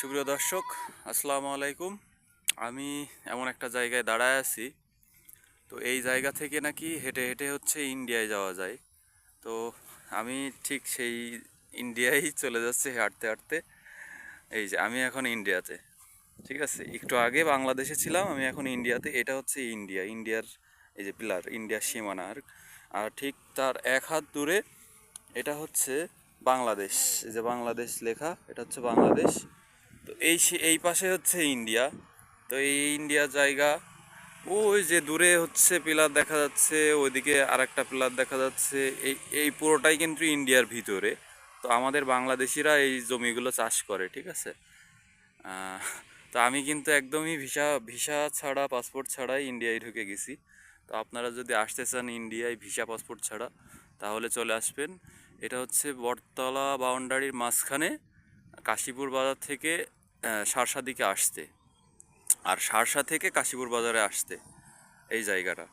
সুপ্রিয় দর্শক, আসসালামু আলাইকুম। আমি এমন একটা জায়গায় দাঁড়ায় আছি। তো এই জায়গা থেকে নাকি হেঁটে হেঁটে হচ্ছে ইন্ডিয়ায় যাওয়া যায়। তো আমি ঠিক সেই ইন্ডিয়ায় চলে যাচ্ছি হাঁটতে হাঁটতে। এই যে, আমি এখন ইন্ডিয়াতে। ঠিক আছে? একটু আগে বাংলাদেশে ছিলাম, আমি এখন ইন্ডিয়াতে। এটা হচ্ছে ইন্ডিয়া। ইন্ডিয়ার এই যে পিলার, ইন্ডিয়ার সীমানা আর ঠিক তার এক হাত দূরে এটা হচ্ছে বাংলাদেশ। এই যে বাংলাদেশ লেখা, এটা হচ্ছে বাংলাদেশ। এই এই পাশে হচ্ছে ইন্ডিয়া। তো এই ইন্ডিয়া জায়গা, ওই যে দূরে হচ্ছে পিলার দেখা যাচ্ছে, ওইদিকে আরেকটা পিলার দেখা যাচ্ছে। এই এই পুরোটাই কিন্তু ইন্ডিয়ার ভিতরে। তো আমাদের বাংলাদেশিরা এই জমিগুলো চাষ করে, ঠিক আছে? তো আমি কিন্তু একদমই ভিসা ভিসা ছাড়া, পাসপোর্ট ছাড়াই ইন্ডিয়ায় ঢুকে গেছি। তো আপনারা যদি আসতে চান ইন্ডিয়ায় ভিসা, পাসপোর্ট ছাড়া, তাহলে চলে আসবেন। এটা হচ্ছে বটতলা বাউন্ডারির মাঝখানে, কাশীপুর বাজার থেকে সারসা দিকে আসতে। আর সারসা থেকে কাশীপুর বাজারে আসতে এই জায়গাটা।